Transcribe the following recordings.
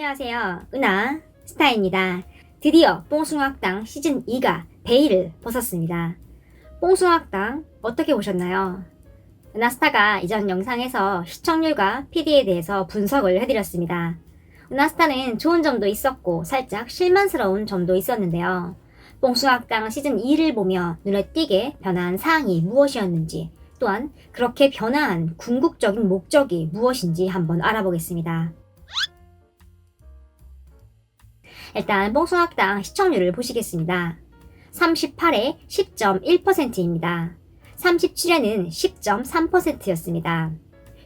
안녕하세요. 은하 스타입니다. 드디어 뽕숭아학당 시즌 2가 베일을 벗었습니다. 뽕숭아학당 어떻게 보셨나요? 은하스타가 이전 영상에서 시청률과 PD에 대해서 분석을 해드렸습니다. 은하스타는 좋은 점도 있었고 살짝 실망스러운 점도 있었는데요. 뽕숭아학당 시즌 2를 보며 눈에 띄게 변한 사항이 무엇이었는지 또한 그렇게 변화한 궁극적인 목적이 무엇인지 한번 알아보겠습니다. 일단 뽕숭학당 시청률을 보시겠습니다. 38에 10.1%입니다. 37회는 10.3%였습니다.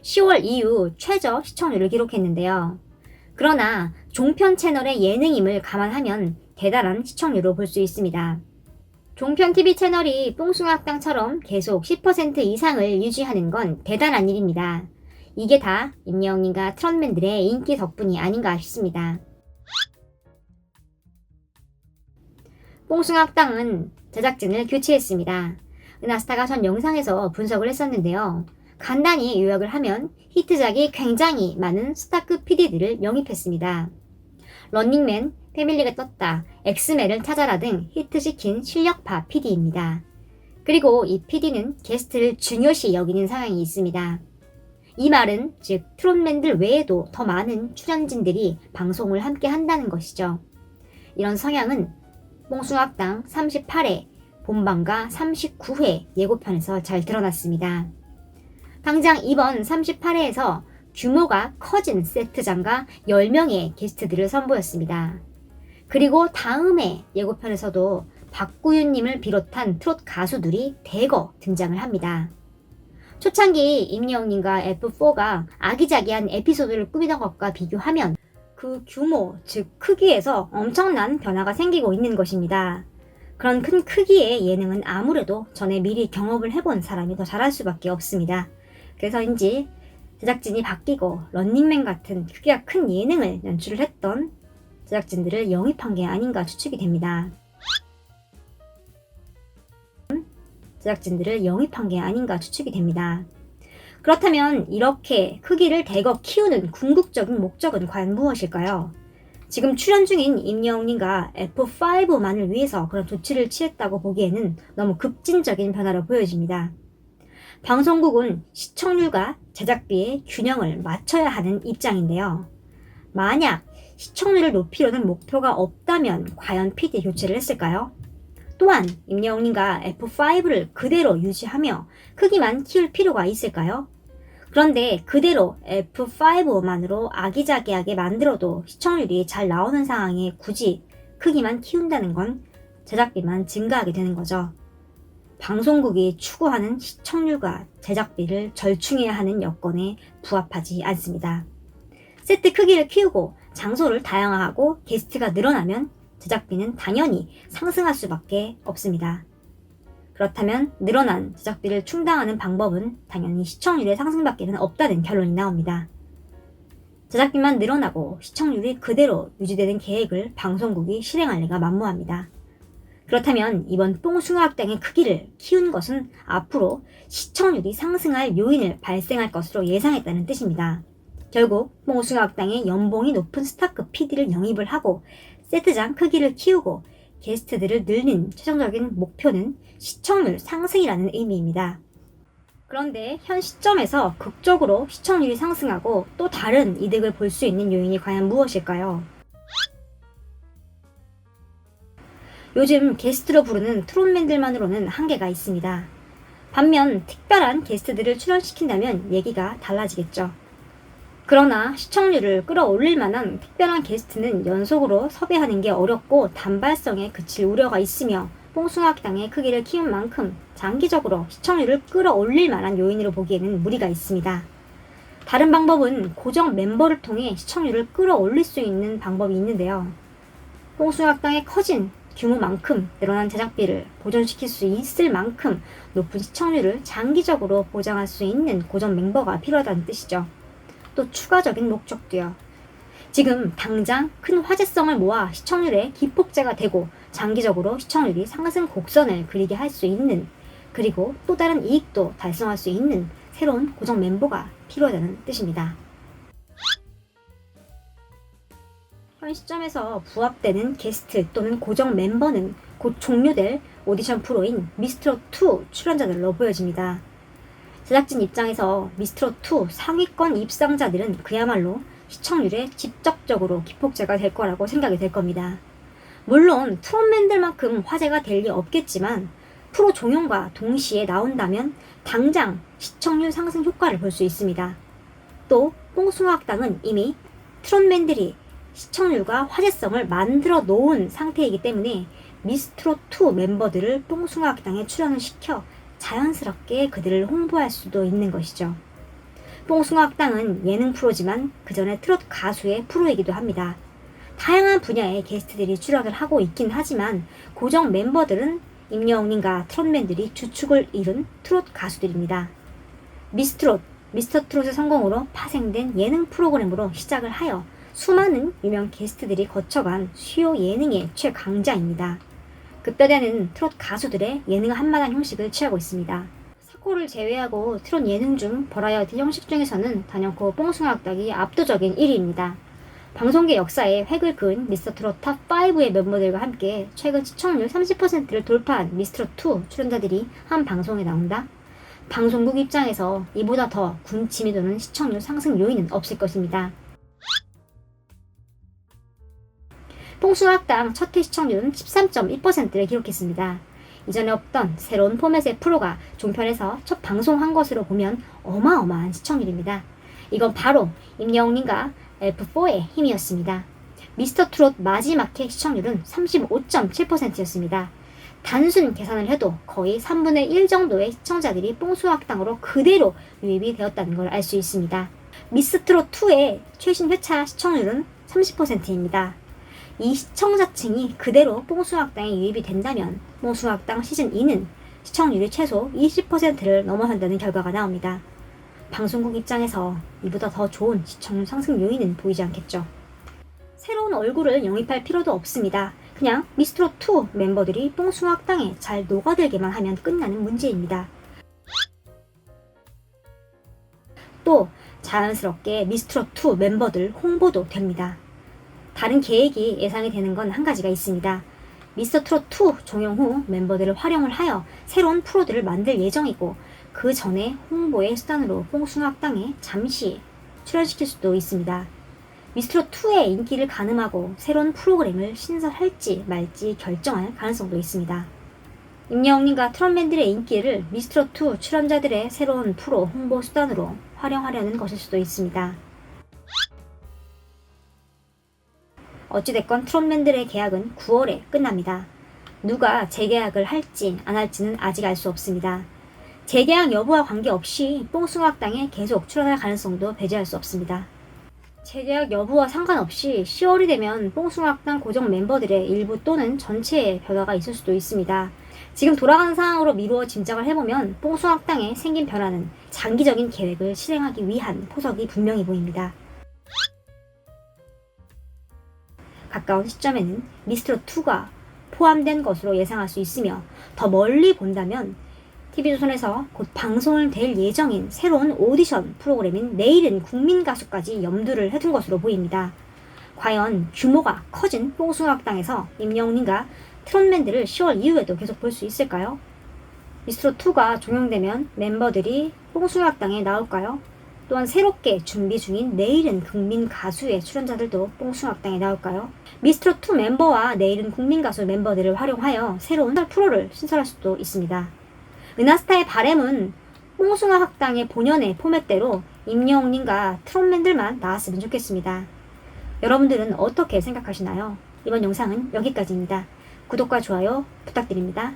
10월 이후 최저 시청률을 기록했는데요. 그러나 종편 채널의 예능임을 감안하면 대단한 시청률로 볼 수 있습니다. 종편 TV 채널이 뽕숭아학당처럼 계속 10% 이상을 유지하는 건 대단한 일입니다. 이게 다 임영웅과 트롯맨들의 인기 덕분이 아닌가 싶습니다. 뽕숭아학당은 제작진을 교체했습니다. 은하스타가 전 영상에서 분석을 했었는데요. 간단히 요약을 하면 히트작이 굉장히 많은 스타급 PD들을 영입했습니다. 런닝맨, 패밀리가 떴다, 엑스맨을 찾아라 등 히트시킨 실력파 PD입니다. 그리고 이 PD는 게스트를 중요시 여기는 상황이 있습니다. 이 말은 즉 트롯맨들 외에도 더 많은 출연진들이 방송을 함께 한다는 것이죠. 이런 성향은 뽕숭악당 38회 본방과 39회 예고편에서 잘 드러났습니다. 당장 이번 38회에서 규모가 커진 세트장과 10명의 게스트들을 선보였습니다. 그리고 다음에 예고편에서도 박구윤님을 비롯한 트롯 가수들이 대거 등장을 합니다. 초창기 임영웅님과 F4가 아기자기한 에피소드를 꾸미던 것과 비교하면 그 규모, 즉 크기에서 엄청난 변화가 생기고 있는 것입니다. 그런 큰 크기의 예능은 아무래도 전에 미리 경험을 해본 사람이 더 잘할 수밖에 없습니다. 그래서인지 제작진이 바뀌고 런닝맨 같은 크기가 큰 예능을 연출을 했던 제작진들을 영입한 게 아닌가 추측이 됩니다. 제작진들을 영입한 게 아닌가 추측이 됩니다. 그렇다면 이렇게 크기를 대거 키우는 궁극적인 목적은 과연 무엇일까요? 지금 출연 중인 임영웅님과 F5만을 위해서 그런 조치를 취했다고 보기에는 너무 급진적인 변화로 보여집니다. 방송국은 시청률과 제작비의 균형을 맞춰야 하는 입장인데요. 만약 시청률을 높이려는 목표가 없다면 과연 PD 교체를 했을까요? 또한 임영웅님과 F5를 그대로 유지하며 크기만 키울 필요가 있을까요? 그런데 그대로 F5만으로 아기자기하게 만들어도 시청률이 잘 나오는 상황에 굳이 크기만 키운다는 건 제작비만 증가하게 되는 거죠. 방송국이 추구하는 시청률과 제작비를 절충해야 하는 여건에 부합하지 않습니다. 세트 크기를 키우고 장소를 다양화하고 게스트가 늘어나면 제작비는 당연히 상승할 수밖에 없습니다. 그렇다면 늘어난 제작비를 충당하는 방법은 당연히 시청률의 상승밖에는 없다는 결론이 나옵니다. 제작비만 늘어나고 시청률이 그대로 유지되는 계획을 방송국이 실행할 리가 만무합니다. 그렇다면 이번 뽕숭아학당의 크기를 키운 것은 앞으로 시청률이 상승할 요인을 발생할 것으로 예상했다는 뜻입니다. 결국 뽕숭아학당의 연봉이 높은 스타급 PD를 영입을 하고 세트장 크기를 키우고 게스트들을 늘린 최종적인 목표는 시청률 상승이라는 의미입니다. 그런데 현 시점에서 극적으로 시청률이 상승하고 또 다른 이득을 볼 수 있는 요인이 과연 무엇일까요? 요즘 게스트로 부르는 트롯맨들만으로는 한계가 있습니다. 반면 특별한 게스트들을 출연시킨다면 얘기가 달라지겠죠. 그러나 시청률을 끌어올릴 만한 특별한 게스트는 연속으로 섭외하는 게 어렵고 단발성에 그칠 우려가 있으며 뽕숭아학당의 크기를 키운 만큼 장기적으로 시청률을 끌어올릴 만한 요인으로 보기에는 무리가 있습니다. 다른 방법은 고정 멤버를 통해 시청률을 끌어올릴 수 있는 방법이 있는데요. 뽕숭아학당의 커진 규모만큼 늘어난 제작비를 보존시킬 수 있을 만큼 높은 시청률을 장기적으로 보장할 수 있는 고정 멤버가 필요하다는 뜻이죠. 또 추가적인 목적도요. 지금 당장 큰 화제성을 모아 시청률에 기폭제가 되고 장기적으로 시청률이 상승 곡선을 그리게 할 수 있는 그리고 또 다른 이익도 달성할 수 있는 새로운 고정 멤버가 필요하다는 뜻입니다. 현 시점에서 부합되는 게스트 또는 고정 멤버는 곧 종료될 오디션 프로인 미스트롯2 출연자들로 보여집니다. 제작진 입장에서 미스트롯2 상위권 입상자들은 그야말로 시청률에 직접적으로 기폭제가 될 거라고 생각이 될 겁니다. 물론 트롯맨들만큼 화제가 될 리 없겠지만 프로 종영과 동시에 나온다면 당장 시청률 상승 효과를 볼 수 있습니다. 또 뽕숭아학당은 이미 트롯맨들이 시청률과 화제성을 만들어 놓은 상태이기 때문에 미스트롯2 멤버들을 뽕숭아학당에 출연을 시켜 자연스럽게 그들을 홍보할 수도 있는 것이죠. 뽕숭아학당은 예능 프로지만 그 전에 트롯 가수의 프로이기도 합니다. 다양한 분야의 게스트들이 출연을 하고 있긴 하지만 고정 멤버들은 임영웅님과 트롯맨들이 주축을 이룬 트롯 가수들입니다. 미스트롯, 미스터 트롯의 성공으로 파생된 예능 프로그램으로 시작을 하여 수많은 유명 게스트들이 거쳐간 수요 예능의 최강자입니다. 급변하는 트롯 가수들의 예능 한마당 형식을 취하고 있습니다. 사코를 제외하고 트롯 예능 중 버라이어티 형식 중에서는 단연코 뽕숭아학당이 압도적인 1위입니다. 방송계 역사에 획을 그은 미스터 트롯 탑5의 멤버들과 함께 최근 시청률 30%를 돌파한 미스트롯2 출연자들이 한 방송에 나온다? 방송국 입장에서 이보다 더 군침이 도는 시청률 상승 요인은 없을 것입니다. 뽕숭아학당 첫 회 시청률은 13.1%를 기록했습니다. 이전에 없던 새로운 포맷의 프로가 종편에서 첫 방송한 것으로 보면 어마어마한 시청률입니다. 이건 바로 임영웅님과 F4의 힘이었습니다. 미스터 트롯 마지막 회 시청률은 35.7%였습니다. 단순 계산을 해도 거의 3분의 1 정도의 시청자들이 뽕수학당으로 그대로 유입이 되었다는 걸 알 수 있습니다. 미스트롯 2의 최신 회차 시청률은 30%입니다. 이 시청자층이 그대로 뽕수학당에 유입이 된다면 뽕수학당 시즌 2는 시청률이 최소 20%를 넘어선다는 결과가 나옵니다. 방송국 입장에서 이보다 더 좋은 시청률 상승 요인은 보이지 않겠죠. 새로운 얼굴을 영입할 필요도 없습니다. 그냥 미스트롯2 멤버들이 뽕숭아학당에 잘 녹아들게만 하면 끝나는 문제입니다. 또 자연스럽게 미스트롯2 멤버들 홍보도 됩니다. 다른 계획이 예상이 되는 건 한 가지가 있습니다. 미스터 트롯 2 종영 후 멤버들을 활용을 하여 새로운 프로들을 만들 예정이고 그 전에 홍보의 수단으로 뽕숭아 학당에 잠시 출연시킬 수도 있습니다. 미스트롯2의 인기를 가늠하고 새로운 프로그램을 신설할지 말지 결정할 가능성도 있습니다. 임영웅님과 트롯맨들의 인기를 미스트롯2 출연자들의 새로운 프로 홍보 수단으로 활용하려는 것일 수도 있습니다. 어찌됐건 트롯맨들의 계약은 9월에 끝납니다. 누가 재계약을 할지 안 할지는 아직 알 수 없습니다. 재계약 여부와 관계없이 뽕숭아학당에 계속 출연할 가능성도 배제할 수 없습니다. 재계약 여부와 상관없이 10월이 되면 뽕숭아학당 고정 멤버들의 일부 또는 전체의 변화가 있을 수도 있습니다. 지금 돌아가는 상황으로 미루어 짐작을 해보면 뽕숭아학당에 생긴 변화는 장기적인 계획을 실행하기 위한 포석이 분명히 보입니다. 가까운 시점에는 미스트롯2가 포함된 것으로 예상할 수 있으며 더 멀리 본다면 TV조선에서 곧 방송을 될 예정인 새로운 오디션 프로그램인 내일은 국민가수까지 염두를 해둔 것으로 보입니다. 과연 규모가 커진 뽕숭아학당에서 임영웅님과 트롯맨들을 10월 이후에도 계속 볼 수 있을까요? 미스트롯2가 종영되면 멤버들이 뽕숭아학당에 나올까요? 또한 새롭게 준비 중인 내일은 국민 가수의 출연자들도 뽕숭아학당에 나올까요? 미스트롯2 멤버와 내일은 국민 가수 멤버들을 활용하여 새로운 프로를 신설할 수도 있습니다. 은하스타의 바램은 뽕숭아 학당의 본연의 포맷대로 임영웅님과 트롯맨들만 나왔으면 좋겠습니다. 여러분들은 어떻게 생각하시나요? 이번 영상은 여기까지입니다. 구독과 좋아요 부탁드립니다.